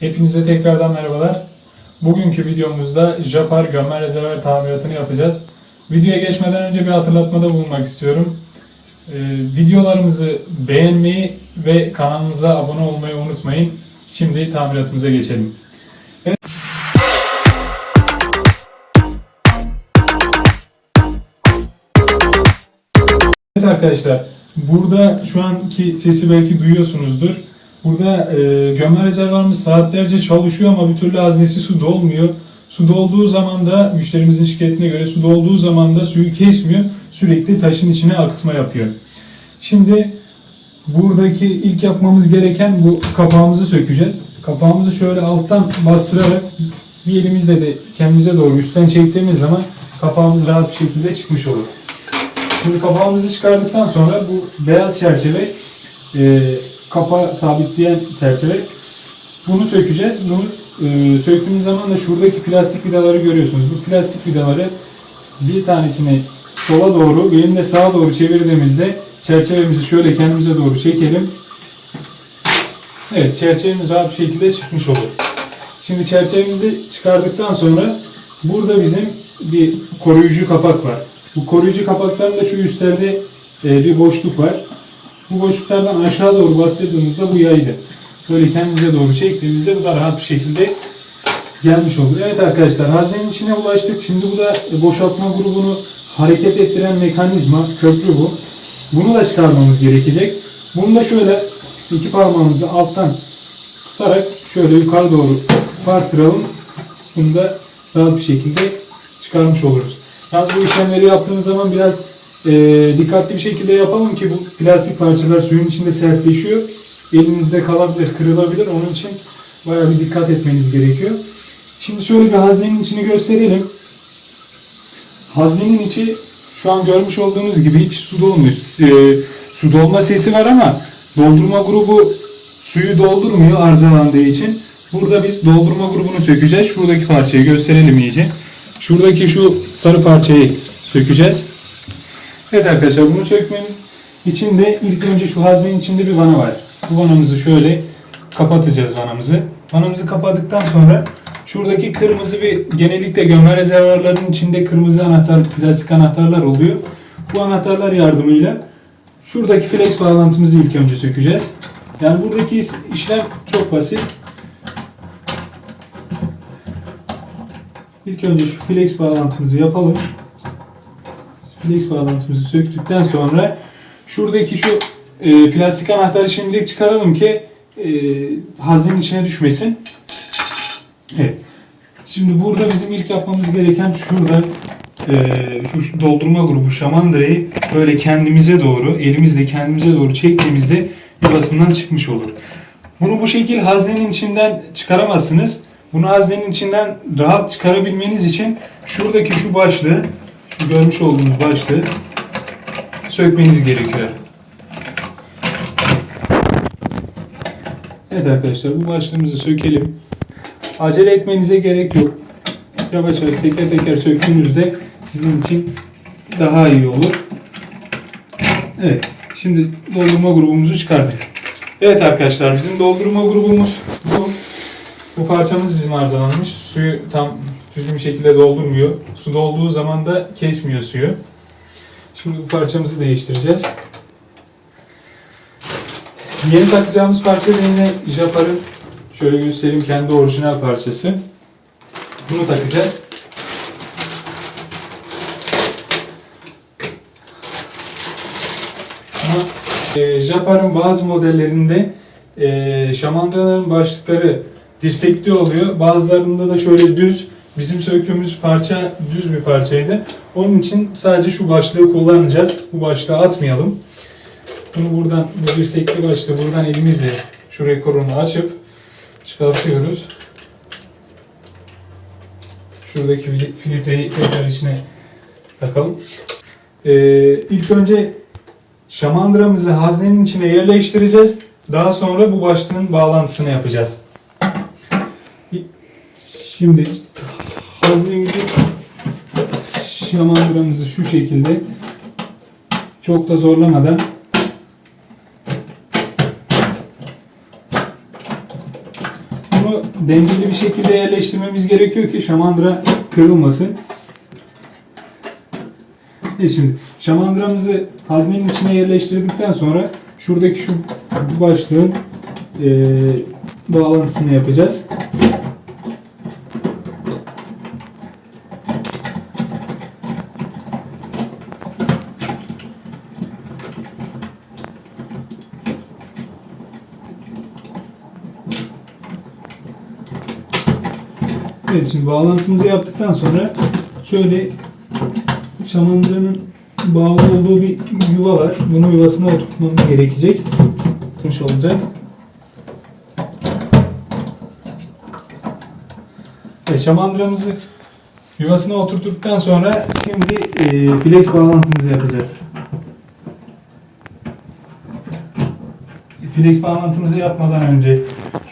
Hepinize tekrardan merhabalar. Bugünkü videomuzda Japar gömme rezervuar tamiratını yapacağız. Videoya geçmeden önce bir hatırlatmada bulunmak istiyorum. Ee, videolarımızı beğenmeyi ve kanalımıza abone olmayı unutmayın. Şimdi tamiratımıza geçelim. Evet arkadaşlar, burada şu anki sesi belki duyuyorsunuzdur. Burada e, gömme rezervuarımız saatlerce çalışıyor ama bir türlü haznesi su dolmuyor. Su dolduğu zaman da müşterimizin şikayetine göre su dolduğu zaman da suyu kesmiyor. Sürekli taşın içine akıtma yapıyor. Şimdi buradaki ilk yapmamız gereken bu kapağımızı sökeceğiz. Kapağımızı şöyle alttan bastırarak bir elimizle de kendimize doğru üstten çektiğimiz zaman kapağımız rahat bir şekilde çıkmış olur. Şimdi kapağımızı çıkardıktan sonra bu beyaz çerçeve e, kapağı sabitleyen çerçeve bunu sökeceğiz. Bunu e, söktüğümüz zaman da şuradaki plastik vidaları görüyorsunuz. Bu plastik vidaları bir tanesini sola doğru, birini de sağa doğru çevirdiğimizde çerçevemizi şöyle kendimize doğru çekelim. Evet, çerçevemiz rahat bir şekilde çıkmış olur. Şimdi çerçevemizi çıkardıktan sonra burada bizim bir koruyucu kapak var. Bu koruyucu kapakların da şu üstlerde e, bir boşluk var. Bu boşluklardan aşağı doğru bastırdığımızda bu yaydı. Böyle kendimize doğru çektiğimizde bu da rahat bir şekilde gelmiş olur. Evet arkadaşlar haznenin içine ulaştık. Şimdi bu da e, boşaltma grubunu hareket ettiren mekanizma, köprü bu. Bunu da çıkarmamız gerekecek. Bunu da şöyle iki parmağımızı alttan tutarak şöyle yukarı doğru bastıralım. Bunu da rahat bir şekilde çıkarmış oluruz. Yalnız bu işlemleri yaptığımız zaman biraz e, dikkatli bir şekilde yapalım ki bu plastik parçalar suyun içinde sertleşiyor. Elinizde kalabilir, kırılabilir. Onun için bayağı bir dikkat etmeniz gerekiyor. Şimdi şöyle bir haznenin içini gösterelim. Haznenin içi şu an görmüş olduğunuz gibi hiç su dolmuyor. E, su dolma sesi var ama doldurma grubu suyu doldurmuyor arızalandığı için. Burada biz doldurma grubunu sökeceğiz. Şuradaki parçayı gösterelim iyice. Şuradaki şu sarı parçayı sökeceğiz. Evet arkadaşlar bunu sökmemiz için de ilk önce şu haznenin içinde bir vana var. Bu vanamızı şöyle kapatacağız vanamızı. Vanamızı kapadıktan sonra şuradaki kırmızı bir genellikle gömme rezervuarlarının içinde kırmızı anahtar, plastik anahtarlar oluyor. Bu anahtarlar yardımıyla şuradaki flex bağlantımızı ilk önce sökeceğiz. Yani buradaki işlem çok basit. İlk önce şu flex bağlantımızı yapalım. Flex bağlantımızı söktükten sonra şuradaki şu e, plastik anahtarı şimdilik çıkaralım ki e, haznenin içine düşmesin. Evet. Şimdi burada bizim ilk yapmamız gereken şurada e, şu, şu doldurma grubu şamandırayı böyle kendimize doğru, elimizle kendimize doğru çektiğimizde yuvasından çıkmış olur. Bunu bu şekil haznenin içinden çıkaramazsınız. Bunu haznenin içinden rahat çıkarabilmeniz için şuradaki şu başlığı, görmüş olduğunuz başlığı sökmeniz gerekiyor. Evet arkadaşlar bu başlığımızı sökelim. Acele etmenize gerek yok. Yavaş yavaş teker teker söktüğünüzde sizin için daha iyi olur. Evet. Şimdi doldurma grubumuzu çıkardık. Evet arkadaşlar bizim doldurma grubumuz bu. Bu parçamız bizim arızalanmış. Suyu tam düzgün bir şekilde doldurmuyor. Su dolduğu zaman da kesmiyor suyu. Şimdi bu parçamızı değiştireceğiz. Yeni takacağımız parça da yine Japar'ın şöyle göstereyim kendi orijinal parçası. Bunu takacağız. Ama e, Japar'ın bazı modellerinde e, şamandıraların başlıkları dirsekli oluyor. Bazılarında da şöyle düz. Bizim söktüğümüz parça düz bir parçaydı. Onun için sadece şu başlığı kullanacağız. Bu başlığı atmayalım. Bunu buradan bu dirsekli başlığı buradan elimizle şu rekorunu açıp çıkartıyoruz. Şuradaki fil- filtreyi tekrar içine takalım. Ee, ilk önce şamandıramızı haznenin içine yerleştireceğiz. Daha sonra bu başlığın bağlantısını yapacağız. Şimdi haznemizi şamandıramızı şu şekilde çok da zorlamadan bunu dengeli bir şekilde yerleştirmemiz gerekiyor ki şamandıra kırılmasın. Evet şimdi şamandıramızı haznenin içine yerleştirdikten sonra şuradaki şu başlığın eee bağlantısını yapacağız. Evet şimdi bağlantımızı yaptıktan sonra şöyle şamandıranın bağlı olduğu bir yuva var. Bunu yuvasına oturtmamız gerekecek. Oturmuş olacak. Evet, şamandıramızı yuvasına oturttuktan sonra şimdi e, flex bağlantımızı yapacağız. Flex bağlantımızı yapmadan önce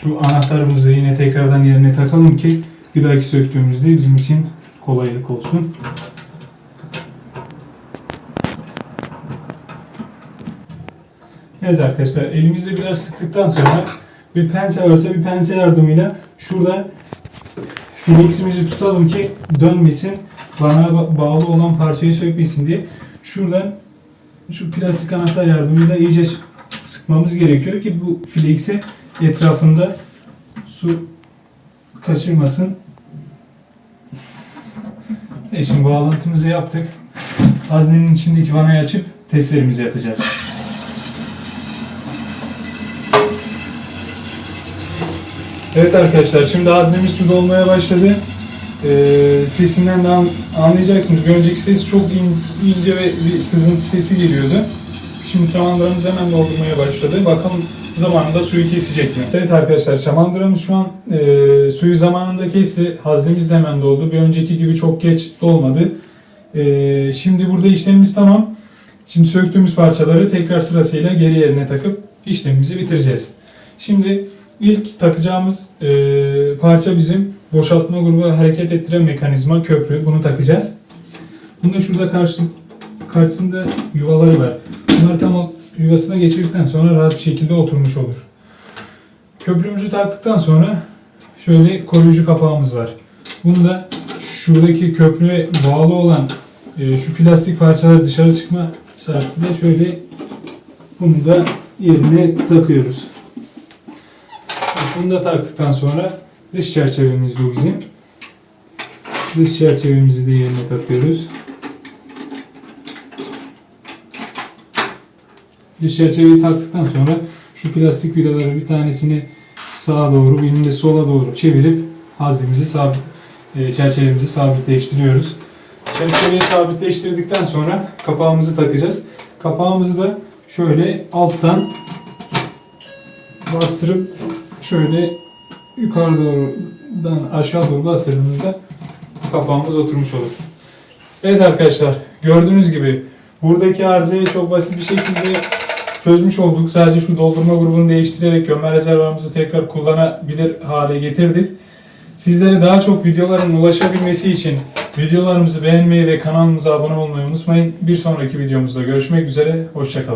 şu anahtarımızı yine tekrardan yerine takalım ki bir dahaki söktüğümüzde bizim için kolaylık olsun. Evet arkadaşlar elimizde biraz sıktıktan sonra bir pense varsa bir pense yardımıyla şurada Flex'imizi tutalım ki dönmesin. Bana ba- bağlı olan parçayı sökmesin diye. Şuradan şu plastik anahtar yardımıyla iyice sıkmamız gerekiyor ki bu flex'e etrafında su kaçırmasın. Evet şimdi bağlantımızı yaptık. Haznenin içindeki vanayı açıp testlerimizi yapacağız. Evet arkadaşlar şimdi haznemiz su dolmaya başladı. Ee, sesinden de an- anlayacaksınız. Bir önceki ses çok in- ince ve bir sızıntı sesi geliyordu. Şimdi şamandıramız hemen doldurmaya başladı. Bakalım zamanında suyu kesecek mi? Evet arkadaşlar şamandıramız şu an e, suyu zamanında kesti. Haznemiz de hemen doldu. Bir önceki gibi çok geç dolmadı. E, şimdi burada işlemimiz tamam. Şimdi söktüğümüz parçaları tekrar sırasıyla geri yerine takıp işlemimizi bitireceğiz. Şimdi ilk takacağımız e, parça bizim boşaltma grubu hareket ettiren mekanizma köprü. Bunu takacağız. Bunda şurada karşı, karşısında yuvaları var. Bunları tam yuvasına geçirdikten sonra rahat bir şekilde oturmuş olur. Köprümüzü taktıktan sonra şöyle koruyucu kapağımız var. Bunu da şuradaki köprüye bağlı olan e, şu plastik parçalar dışarı çıkma şartıyla şöyle bunu da yerine takıyoruz. Bunu da taktıktan sonra dış çerçevemiz bu bizim. Dış çerçevemizi de yerine takıyoruz. Dış çerçeveyi taktıktan sonra şu plastik vidaları bir tanesini sağa doğru, birini de sola doğru çevirip haznemizi sabit, e, çerçevemizi sabitleştiriyoruz. Çerçeveyi sabitleştirdikten sonra kapağımızı takacağız. Kapağımızı da şöyle alttan bastırıp şöyle yukarı doğrudan aşağı doğru bastırdığımızda kapağımız oturmuş olur. Evet arkadaşlar gördüğünüz gibi buradaki arızayı çok basit bir şekilde çözmüş olduk. Sadece şu doldurma grubunu değiştirerek gömme rezervuarımızı tekrar kullanabilir hale getirdik. Sizlere daha çok videoların ulaşabilmesi için videolarımızı beğenmeyi ve kanalımıza abone olmayı unutmayın. Bir sonraki videomuzda görüşmek üzere. Hoşçakalın.